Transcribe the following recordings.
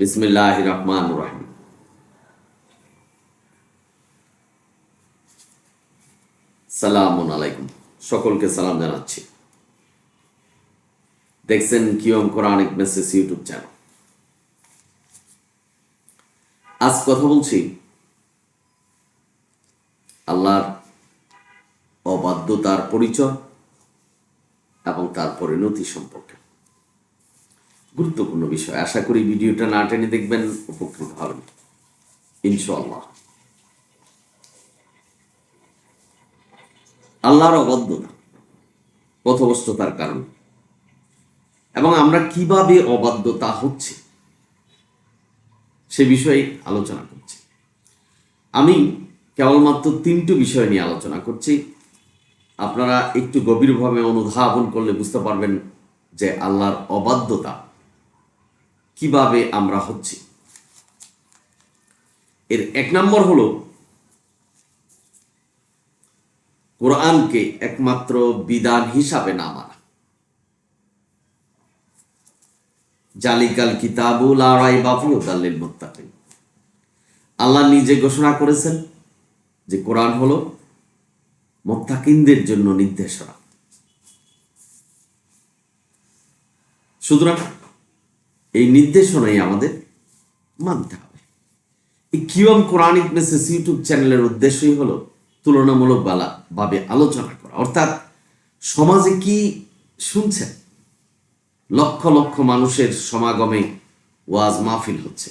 বিসমিল্লাহ রহমান রহিম। সালাম আলাইকুম। সকলকে সালাম জানাচ্ছি। দেখছেন Qiyam Quranic message YouTube channel. আজ কথা বলছি আল্লাহর অবাধ্যতার পরিচয় এবং তার পরিণতি সম্পর্কে। গুরুত্বপূর্ণ বিষয়। আশা করি ভিডিওটা না টেনে দেখবেন, উপকৃত হবেন। ইনশাআল্লাহ। আল্লাহর অবাধ্যতা পথবস্ততার কারণ। এবং আমরা কীভাবে অবাধ্যতা হচ্ছে, সে বিষয়ে আলোচনা করছি। আমি কেবলমাত্র তিনটি বিষয় নিয়ে আলোচনা করছি। আপনারা একটু গভীরভাবে অনুধাবন করলে বুঝতে পারবেন যে আল্লাহর অবাধ্যতা কীভাবে আমরা হচ্ছি? এর এক নম্বর হলো, কোরআনকে একমাত্র বিধান হিসাবে না মানা। জালিকাল কিতাবুল আড়াই ও দাল্লিল মোত্তাকিন। আল্লাহ নিজে ঘোষণা করেছেন যে কোরআন হলো মোত্তাকিনদের জন্য নির্দেশনা। সুতরাং এই নির্দেশনাই আমাদের মানতে হবে। এই কিয়ম কোরআনিক মেসেজ ইউটিউব চ্যানেলের উদ্দেশ্যই হলো তুলনামূলক বালা ভাবে আলোচনা করা। অর্থাৎ সমাজে কি শুনছেন? লক্ষ লক্ষ মানুষের সমাগমে ওয়াজ মাহফিল হচ্ছে।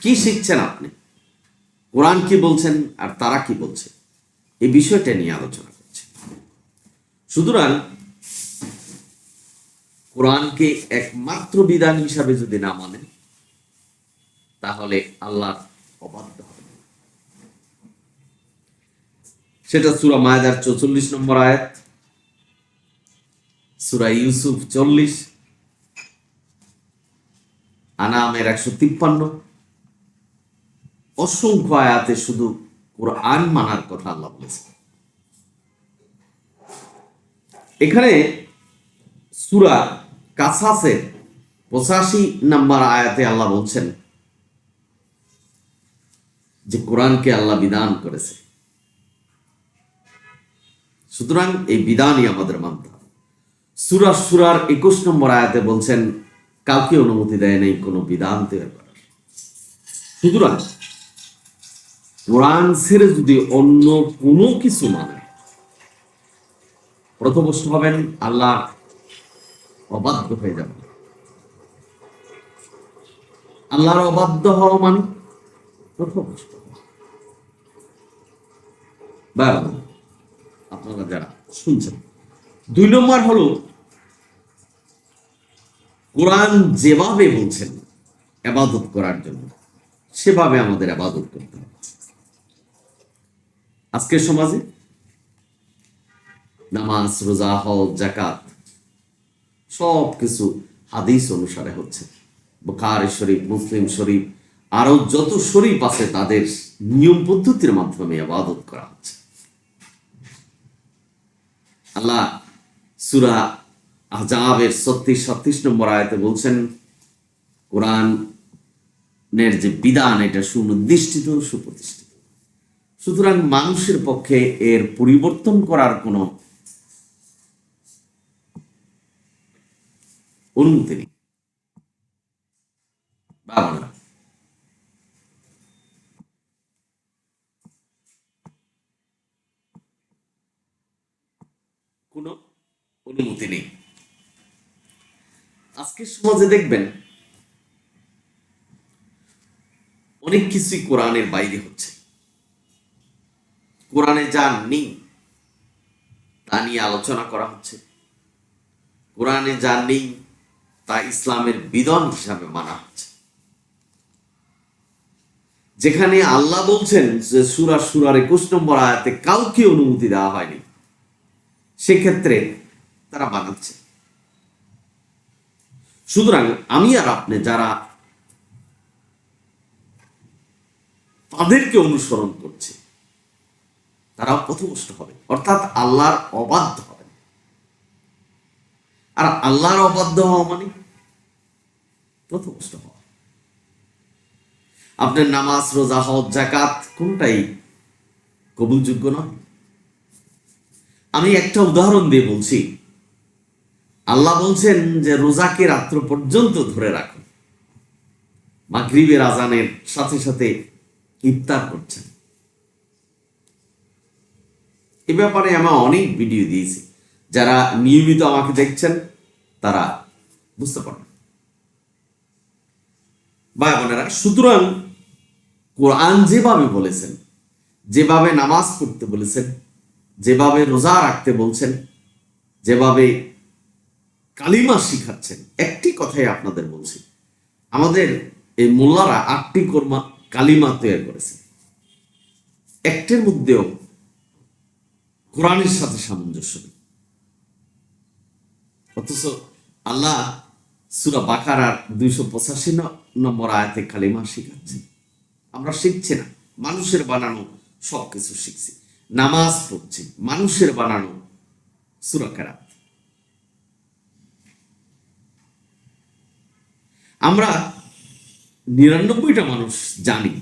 কি শিখছেন আপনি? কোরআন কি বলছেন আর তারা কি বলছে? এই বিষয়টা নিয়ে আলোচনা করছে। সুতরাং কোরআনকে একমাত্র বিধান হিসাবে যদি না মানেন, তাহলে আল্লাহ অবাধ্য হবে সেটা সুরা মায়াদার চৌচল্লিশ নম্বর আয়াত, সুরা ইউসুফ চল্লিশ, আনামের একশো তিপ্পান্ন। অসংখ্য আয়াতে শুধু কোরআন মানার কথা আল্লাহ বলেছে এখানে সুরা কাসাসের পঁচাশি নাম্বার আয়াতে আল্লাহ বলছেন যে কোরআনকে আল্লাহ বিধান করেছে। সুতরাং এই বিধানই আমাদের মানতে হবে। সুরা সুরার একুশ নম্বর আয়াতে বলছেন, কাউকে অনুমতি দেয় নেই কোনো বিধান তৈরি করার। সুতরাং কোরআন ছেড়ে যদি অন্য কোনো কিছু মানে প্রথমষ্ট হবেন, আল্লাহ অবাধ্য হয়ে যাবে। আল্লাহর অবাধ্য হওয়া মানে আপনারা যারা শুনছেন, দুই নম্বর হলো, কোরআন যেভাবে বলছেন, আবাদত করার জন্য, সেভাবে আমাদের আবাদত করতে হবে। আজকের সমাজে নামাজ, রোজা, হজ জাকাত সব কিছু হাদিস অনুসারে হচ্ছে। বুখারি শরীফ, মুসলিম শরীফ আরও যত শরীফ আছে তাদের নিয়ম পদ্ধতির মাধ্যমে আবাদত করা হচ্ছে। আল্লাহ সুরা আজাবের ছত্রিশ ছত্রিশ নম্বর আয়তে বলছেন, কোরআনের যে বিধান, এটা সুনির্দিষ্টিত সুপ্রতিষ্ঠিত। সুতরাং মানুষের পক্ষে এর পরিবর্তন করার কোনো অনুমতি নেই বাবা কোনো অনুমতি নেই। আজকের সমাজে দেখবেন, অনেক কিছুই কোরআনের বাইরে হচ্ছে। কোরআনে যা নেই, তা নিয়ে আলোচনা করা হচ্ছে। কোরআনে যা নেই তা ইসলামের বিধান হিসাবে মানা হচ্ছে। যেখানে আল্লাহ বলছেন যে সুরা সুরার একুশ নম্বর আয়াতে কাউকে অনুমতি দেওয়া হয়নি, সেক্ষেত্রে তারা বানাচ্ছে সুতরাং আমি আর আপনি যারা তাদেরকে অনুসরণ করছে তারাও পথভ্রষ্ট হবে, অর্থাৎ আল্লাহর অবাধ্য হবে। আর আল্লাহর অবাধ্য হওয়া মানে পথভ্রষ্ট হওয়া। আপনার নামাজ, রোজা, হজ জাকাত কোনটাই কবুলযোগ্য নয়। আমি একটা উদাহরণ দিয়ে বলছি। আল্লাহ বলছেন যে, রোজাকে রাত্র পর্যন্ত ধরে রাখুন। মাগরিবের আজানের সাথে সাথে ইফতার করছেন। এ ব্যাপারে আমার অনেক ভিডিও দিয়েছি। যারা নিয়মিত আমাকে দেখছেন, তারা বুঝতে পারবেন। ভাই বোনেরা, সুতরাং কোরআন যেভাবে বলেছেন, যেভাবে নামাজ পড়তে বলেছেন, যেভাবে রোজা রাখতে বলছেন, যেভাবে কালিমা শিখাচ্ছেন, একটি কথাই আপনাদের বলছি। আমাদের এই মোল্লারা আটটি কর্মা কালিমা তৈরি করেছেন একটির মধ্যেও কোরআনের সাথে সামঞ্জস্য নেই। অথচ আল্লাহ সুরা বাকারার দুইশো পঁচাশি নম্বর আয়াতে কালিমা শিখাচ্ছেন আমরা শিখছি না। মানুষের বানানো সব কিছু শিখছি। নামাজ পড়ছি। মানুষের বানানো সুরা কেরাত। আমরা নিরানব্বইটা মানুষ জানি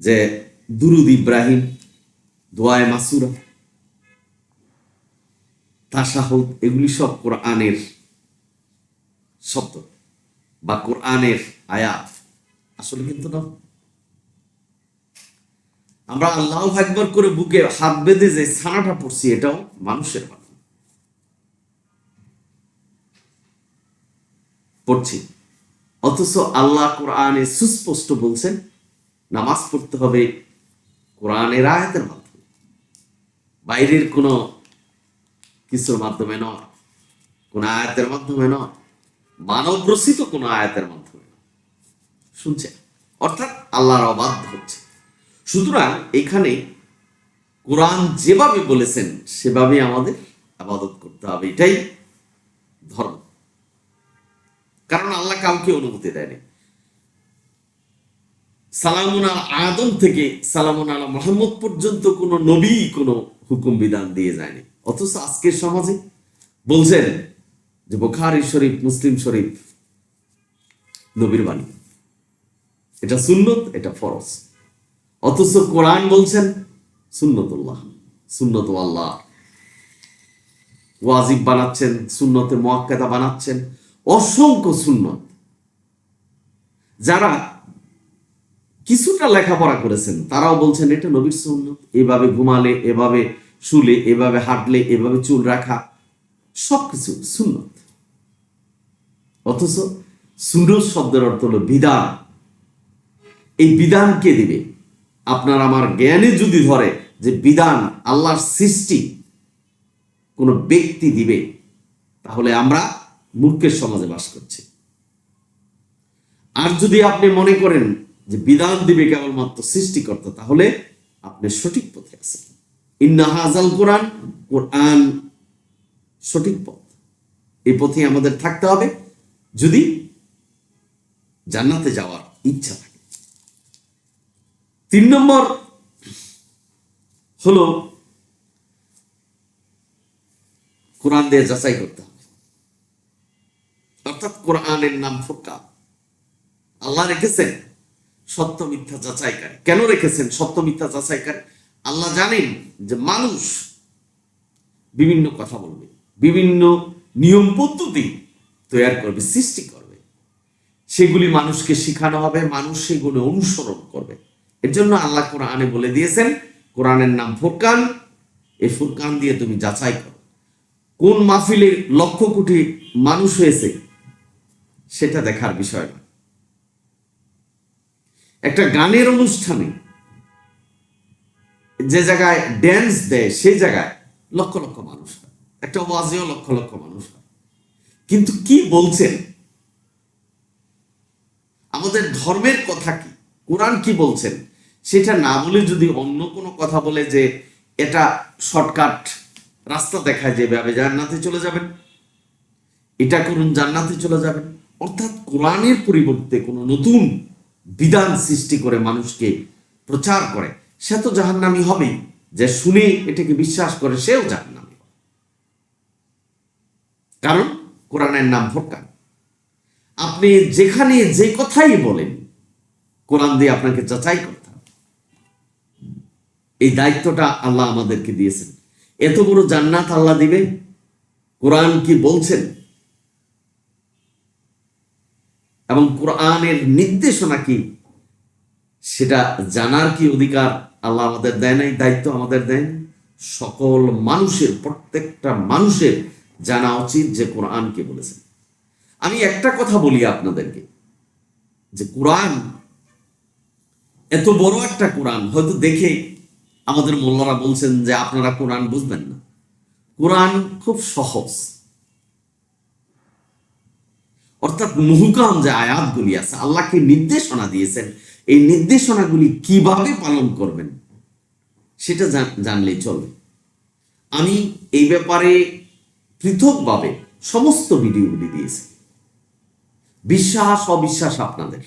যে দুরুদ ইব্রাহিম, দোয়ায় মাসুরা তাসাহুদ এগুলি সব কোরআনের শব্দ বা কোরআনের আয়াত। আসলে কিন্তু না। আমরা আল্লাহ একবার করে বুকে হাত বেঁধে যে ছানাটা পড়ছি, এটাও মানুষের বানানো। পড়ছি। অথচ আল্লাহ কোরআনে সুস্পষ্ট বলছেন, নামাজ পড়তে হবে কোরআনের আয়াতের মাধ্যমে। বাইরের কোনো কিছুর মাধ্যমে নয়, কোন আয়াতের মাধ্যমে নয়। মানব রচিত কোন আয়াতের মাধ্যমে। নয় শুনছেন অর্থাৎ আল্লাহর অবাধ্য হচ্ছে। সুতরাং এখানে কোরআন যেভাবে বলেছেন সেভাবে আমাদের আবাদত করতে হবে। এটাই ধর্ম। কারণ আল্লাহ কাউকে অনুমতি দেয়নি। সালামুন আল আদম থেকে সালামুন আলা মোহাম্মদ পর্যন্ত কোনো নবী কোনো হুকুম বিধান দিয়ে যায়নি। অথচ আজকের সমাজে বলছেন যে বোখারি শরীফ, মুসলিম শরীফ, নবীর বাণী। এটা সুন্নত, এটা ফরজ। অথচ কোরআন বলছেন, সুন্নতুল্লাহ, সুন্নত আল্লাহ। ওয়াজিব বানাচ্ছেন সুন্নতে মোয়াক্কাদা বানাচ্ছেন, অসংখ্য সুন্নত। যারা কিছুটা লেখাপড়া করেছেন, তারাও বলছেন, এটা নবীর সুন্নত। এভাবে ঘুমালে, এভাবে শুলে, এভাবে হাঁটলে, এভাবে চুল রাখা, সবকিছু সুন্নত। অথচ সুন্নত শব্দের অর্থ হলো বিধান। এই বিধান কে দিবে? আপনার আমার জ্ঞানে যদি ধরে যে বিধান আল্লাহর সৃষ্টি কোনো ব্যক্তি দিবে, তাহলে আমরা মূর্খের সমাজে বাস করছি। আর যদি আপনি মনে করেন যে বিধান দিবে কেবলমাত্র সৃষ্টিকর্তা, তাহলে আপনি সঠিক পথে আছেন। ইন্না হাজাল কোরআন কোরআন সঠিক পথ। এই পথে আমাদের থাকতে হবে। যদি জান্নাতে যাওয়ার ইচ্ছা থাকে। তিন নম্বর হলো কোরআন দিয়ে যাচাই করতে হবে। অর্থাৎ কোরআনের নাম ফোরকা। আল্লাহ রেখেছেন সত্য মিথ্যা যাচাইকারী। কেন রেখেছেন সত্য মিথ্যা যাচাইকারী? আল্লাহ জানেন যে মানুষ বিভিন্ন কথা বলবে, বিভিন্ন নিয়ম পদ্ধতি তৈরি করবে, সৃষ্টি করবে। সেগুলি মানুষকে শেখানো হবে, মানুষ সেগুলো অনুসরণ করবে। এর জন্য আল্লাহ কোরআনে বলে দিয়েছেন, কোরআনের নাম ফুরকান। এই ফুরকান দিয়ে তুমি যাচাই করো। কোন মাহফিলে লক্ষ কোটি মানুষ হয়েছে, সেটা দেখার বিষয় না। একটা গানের অনুষ্ঠানে যে জায়গায় ড্যান্স দেয়, সেই জায়গায় লক্ষ লক্ষ মানুষ হয়। একটা ওয়াজেও লক্ষ লক্ষ মানুষ হয়। কিন্তু কি বলছেন? আমাদের ধর্মের কথা কি? কোরআন কি বলছেন? সেটা না বলে যদি অন্য কোনো কথা বলে যে এটা শর্টকাট রাস্তা দেখায় যেভাবে জান্নাতে চলে যাবেন, এটা করুন, জান্নাতে চলে যাবেন। অর্থাৎ কোরআনের পরিবর্তে কোনো নতুন বিধান সৃষ্টি করে মানুষকে প্রচার করে, সে তো জাহান্নামি হবেই যে শুনে এটাকে বিশ্বাস করে সেও জাহান্নামি হবে। কারণ কোরআনের নাম ফোরকান আপনি যেখানে যে কথাই বলেন, কোরআন দিয়ে আপনাকে যাচাই করতে হবে। এই দায়িত্বটা আল্লাহ আমাদেরকে দিয়েছেন। এত বড় জান্নাত আল্লাহ দিবে? কোরআন কি বলছেন? এবং কোরআনের নির্দেশনা কি? সেটা জানার কি অধিকার আল্লাহ আমাদের দেয় নাই, দায়িত্ব আমাদের দেন সকল মানুষের, প্রত্যেকটা মানুষের জানা উচিত যে কোরআন কে বলেছেন আমি একটা কথা বলি আপনাদেরকে, যে কোরআন, এত বড় একটা কোরআন, হয়তো দেখে আমাদের মোল্লারা বলছেন যে আপনারা কোরআন বুঝবেন না। কোরআন খুব সহজ। অর্থাৎ মুহুকাম যে আয়াতগুলি আছে, আল্লাহকে নির্দেশনা দিয়েছেন, এই নির্দেশনাগুলি কীভাবে পালন করবেন, সেটা জানলেই চলবে। আমি এই ব্যাপারে পৃথকভাবে সমস্ত ভিডিওগুলি দিয়েছি। বিশ্বাস, অবিশ্বাস আপনাদের।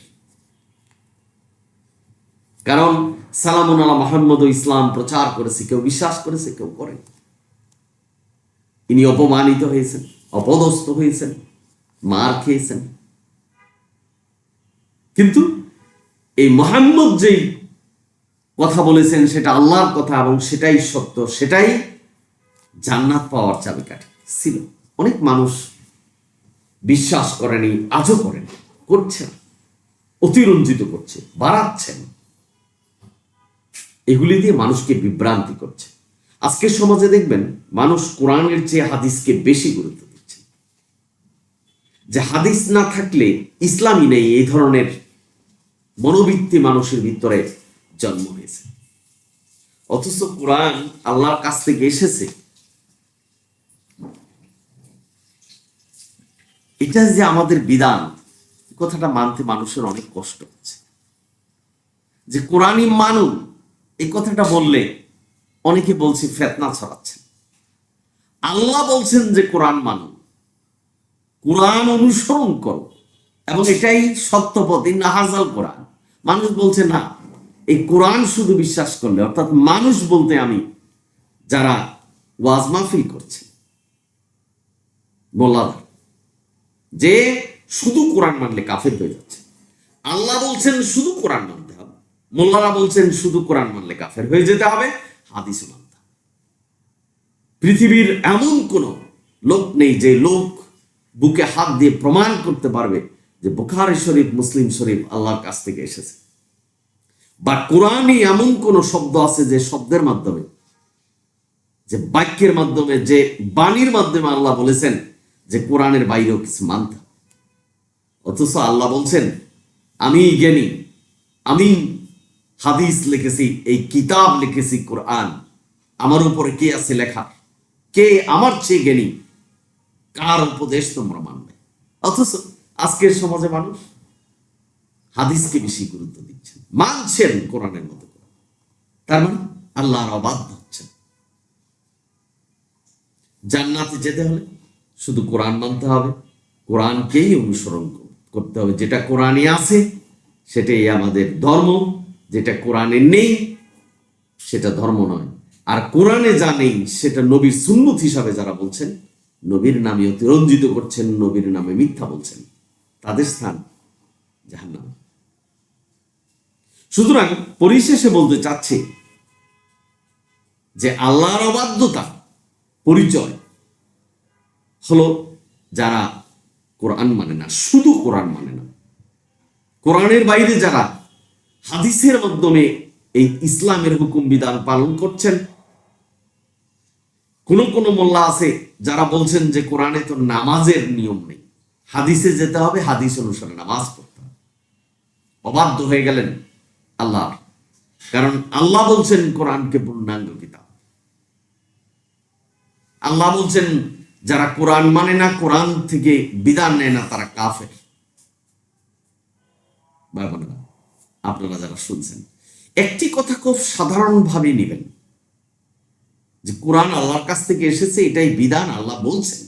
কারণ সালামুন আলা মোহাম্মদ ইসলাম প্রচার করেছে, কেউ বিশ্বাস করেছে, কেউ করেন। ইনি অপমানিত হয়েছেন, অপদস্থ হয়েছেন, মার খেয়েছেন। কিন্তু এই মোহাম্মদ যেই কথা বলেছেন, সেটা আল্লাহর কথা এবং সেটাই সত্য, সেটাই জান্নাত পাওয়ার চাবিকাঠি। ছিল। অনেক মানুষ বিশ্বাস করেনি, আজও করেন করছেন অতিরঞ্জিত করছে, বাড়াচ্ছেন। এগুলি দিয়ে মানুষকে বিভ্রান্তি করছে। আজকের সমাজে দেখবেন, মানুষ কোরআনের চেয়ে হাদিসকে বেশি গুরুত্ব দিচ্ছে। যে হাদিস না থাকলে ইসলামই নেই, এই ধরনের মনোবৃত্তি মানুষের ভিতরে জন্ম হয়েছে। অথচ কোরআন আল্লাহর কাছ থেকে এসেছে এটা যে আমাদের বিধান, কথাটা মানতে মানুষের অনেক কষ্ট হচ্ছে। যে কোরআনই মানুন এই কথাটা বললে অনেকে বলছে ফেতনা ছড়াচ্ছে। আল্লাহ বলছেন যে কোরআন মানুন কোরআন অনুসরণ করো। এবং এটাই সত্যপথ নাহাজাল কোরআন। মানুষ বলছে, না, এই কোরআন শুধু বিশ্বাস করলে, অর্থাৎ মানুষ বলতে আমি, যারা ওয়াজ মাহফিল করছে মোল্লাদার যে শুধু কোরআন মানলে কাফের হয়ে যাচ্ছে। আল্লাহ বলছেন শুধু কোরআন মানতে হবে। মোল্লারা বলছেন শুধু কোরআন মানলে কাফের হয়ে যেতে হবে হাদিস মানতে পৃথিবীর এমন কোন লোক নেই যে লোক বুকে হাত দিয়ে প্রমাণ করতে পারবে যে বুখারি শরীফ, মুসলিম শরীফ আল্লাহর কাছ থেকে এসেছে। বা কোরআনই এমন কোন শব্দ আছে যে শব্দের মাধ্যমে, যে বাক্যের মাধ্যমে, যে বাণীর মাধ্যমে আল্লাহ বলেছেন যে কোরআনের বাইরেও কিছু মানতে অথচ আল্লাহ বলছেন, আমি জ্ঞানী, আমি হাদিস লিখেছি, এই কিতাব লিখেছি, কোরআন। আমার উপরে কে আছে লেখা? কে আমার চেয়ে জ্ঞানী? কার উপদেশ তোমরা মানবে? অথচ আজকের সমাজে মানুষ হাদিসকে বেশি গুরুত্ব দিচ্ছেন, মানছেন কোরআনের মতো করে। তার মানে আল্লাহর অবাধ্য হচ্ছেন। জান্নাতে যেতে হলে শুধু কোরআন মানতে হবে, কোরআনকেই অনুসরণ করতে হবে। যেটা কোরআনে আছে, সেটাই আমাদের ধর্ম। যেটা কোরআনে নেই, সেটা ধর্ম নয়। আর কোরআনে যা নেই, সেটা নবীর সুন্নত হিসাবে যারা বলছেন, নবীর নামে অতিরঞ্জিত করছেন, নবীর নামে মিথ্যা বলছেন, তাদের স্থান জাহান্নাম। সুতরাং পরিশেষে বলতে চাচ্ছি যে আল্লাহর অবাধ্যতা, পরিচয় হলো যারা কোরআন মানে না, শুধু কোরআন মানে না। কোরআনের বাইরে যারা হাদিসের মাধ্যমে এই ইসলামের হুকুম বিধান পালন করছেন, কোন কোন মোল্লা আছে যারা বলছেন যে কোরআনে তো নামাজের নিয়ম নেই। হাদিসে যেতে হবে, হাদিস অনুসারে নামাজ পড়তে হবে। অবাধ্য হয়ে গেলেন আল্লাহ। কারণ আল্লাহ বলছেন কোরআনকে পূর্ণাঙ্গ কিতাব। আল্লাহ বলছেন যারা কোরআন মানে না, কোরআন থেকে বিধান নেয় না, তারা কাফের। আপনারা যারা শুনছেন, একটি কথা খুব সাধারণভাবে নেবেন। যে কোরআন আল্লাহর কাছ থেকে এসেছে, এটাই বিধান, আল্লাহ বলছেন।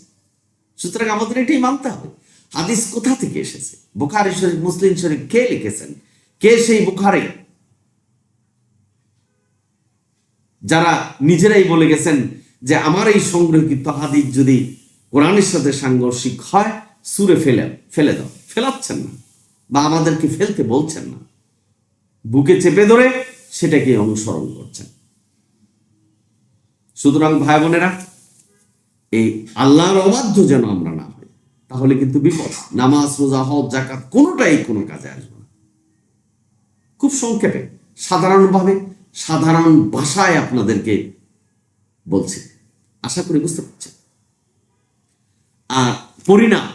সুতরাং আমাদের এটাই মানতে হবে। হাদিস কোথা থেকে এসেছে? বুখারি শরীফ, মুসলিম শরীফ কে লিখেছেন? কে সেই বুখারি? যারা নিজেরাই বলে গেছেন যে আমার এই সংগ্রহকৃত হাদিস যদি কোরআনের সাথে সাংঘর্ষিক হয়, সুরে ফেলে ফেলে দাও। ফেলাচ্ছেন না। বা আমাদেরকে ফেলতে বলছেন না। বুকে চেপে ধরে সেটাকে অনুসরণ করছেন। সুতরাং ভাই বোনেরা, এই আল্লাহর অবাধ্য যেন আমরা না হই, তাহলে কিন্তু বিপদ। নামাজ, রোজা, হজ জাকাত কোনোটাই কোনো কাজে আসবে না। খুব সংক্ষেপে, সাধারণভাবে, সাধারণ ভাষায় আপনাদেরকে বলছি। আশা করি বুঝতে পারছেন। আর পরিণাম,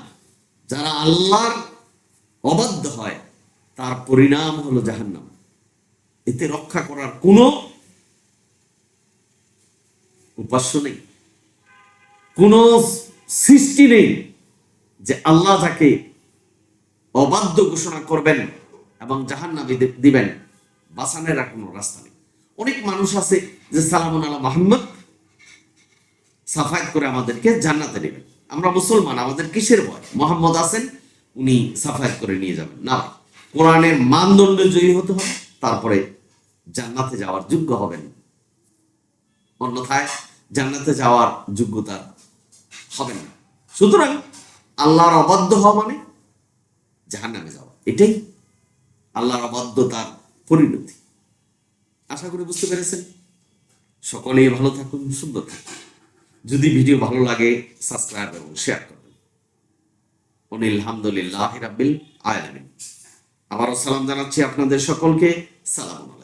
যারা আল্লাহর অবাধ্য হয়, তার পরিণাম হলো জাহান্নাম। এতে রক্ষা করার কোনো উপাস্য নেই। কোনো সৃষ্টি নেই যে আল্লাহ তাকে অবাধ্য ঘোষণা করবেন এবং জাহান্নামে দিবেন। বাসানের আর কোনো রাস্তা নেই। অনেক মানুষ আছে যে সালামুন আল্লাহ মাহমদ সাফায়াত করে আমাদেরকে জান্নাতে নেবেন। আমরা মুসলমান, আমাদের কিসের ভয়? মোহাম্মদ আছেন, উনি সাফায়াত করে নিয়ে যাবেন। না, কোরআনের মানদণ্ড জয়ী হতে হবে, তারপরে জান্নাতে যাওয়ার যোগ্য হবেন। অন্যথায় জান্নাতে যাওয়ার যোগ্যতা হবে না। সুতরাং আল্লাহর অবাধ্য হওয়া মানে জাহান্নামে যাওয়া। এটাই আল্লাহর অবাধ্যতার পরিণতি। আশা করি বুঝতে পেরেছেন? সকলেই ভালো থাকুন, সুন্দর থাকুন। যদি ভিডিও ভালো লাগে সাবস্ক্রাইব এবং শেয়ার করবেন। অনিল হামদুলিল্লাহ রাব্বিল আলামিন। আবারও সালাম জানাচ্ছি আপনাদের সকলকে। সালাম